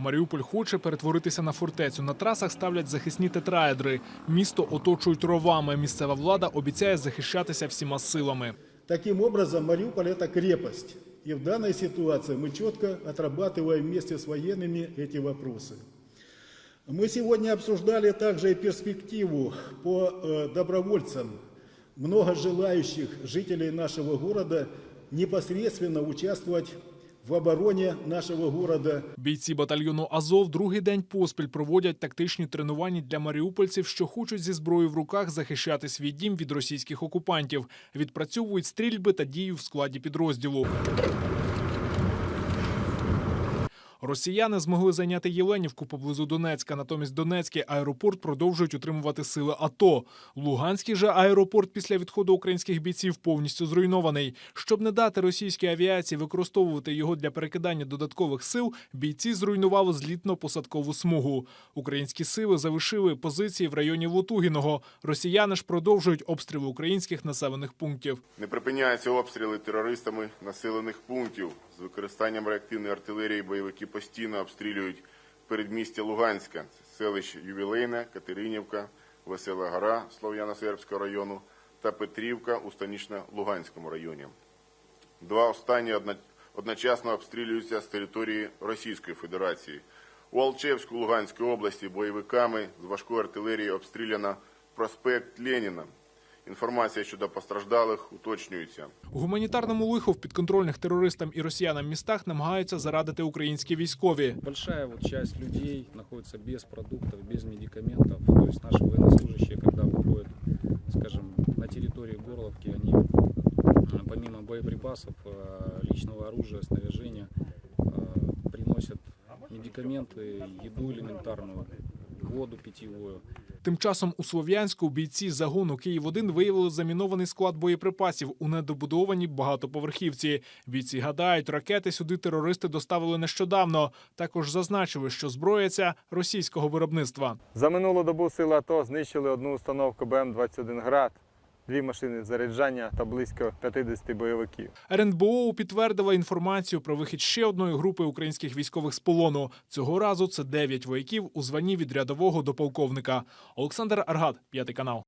Маріуполь хоче перетворитися на фортецю. На трасах ставлять захисні тетраедри. Місто оточують ровами. Місцева влада обіцяє захищатися всіма силами. Таким образом, Мариуполь – это крепость. И в данной ситуации мы четко отрабатываем вместе с военными эти вопросы. Мы сегодня обсуждали также и перспективу по э, добровольцам. Много желающих жителей нашего города непосредственно участвовать в обороні нашого города Бійці батальйону Азов другий день поспіль проводять тактичні тренування для маріупольців, що хочуть зі зброєю в руках захищати свій дім від російських окупантів. Відпрацьовують стрільби та дію в складі підрозділу. Росіяни змогли зайняти Єленівку поблизу Донецька. Натомість Донецький аеропорт продовжують утримувати сили АТО. Луганський же аеропорт після відходу українських бійців повністю зруйнований. Щоб не дати російській авіації використовувати його для перекидання додаткових сил, бійці зруйнували злітно-посадкову смугу. Українські сили залишили позиції в районі Лотугіного. Росіяни ж продовжують обстріли українських населених пунктів. Не припиняються обстріли терористами населених пунктів з використанням реактивної артилерії. Бойовики постійно обстрілюють передмістя Луганська, це селище Ювілейне, Катеринівка, Весела Гора Слов'яно-Сербського району та Петрівка у Станічно-Луганському районі. Два останні одночасно обстрілюються з території Російської Федерації. У Алчевську Луганській області бойовиками з важкої артилерії обстріляно проспект Леніна. Інформація щодо постраждалих уточнюється. Гуманітарному лиху в підконтрольних терористам і росіянам містах намагаються зарадити українські військові. Большая вот часть людей находится без продуктов, без медикаментов. То есть наши военнослужащие, когда выходят, скажем, на территории Горловки, они э, помимо боеприпасов, э, личного оружия, снаряжения, э, приносят медикаменты, еду элементарную, воду питьевую. Тим часом у Слов'янську бійці загону Київ-1 виявили замінований склад боєприпасів у недобудованій багатоповерхівці. Бійці гадають, ракети сюди терористи доставили нещодавно. Також зазначили, що зброя ця російського виробництва. За минулу добу сили АТО знищили одну установку БМ-21 «Град», дві машини заряджання та близько 50 бойовиків. РНБО підтвердила інформацію про вихід ще одної групи українських військових з полону. Цього разу це дев'ять вояків у званні від рядового до полковника. Олександр Аргат, п'ятий канал.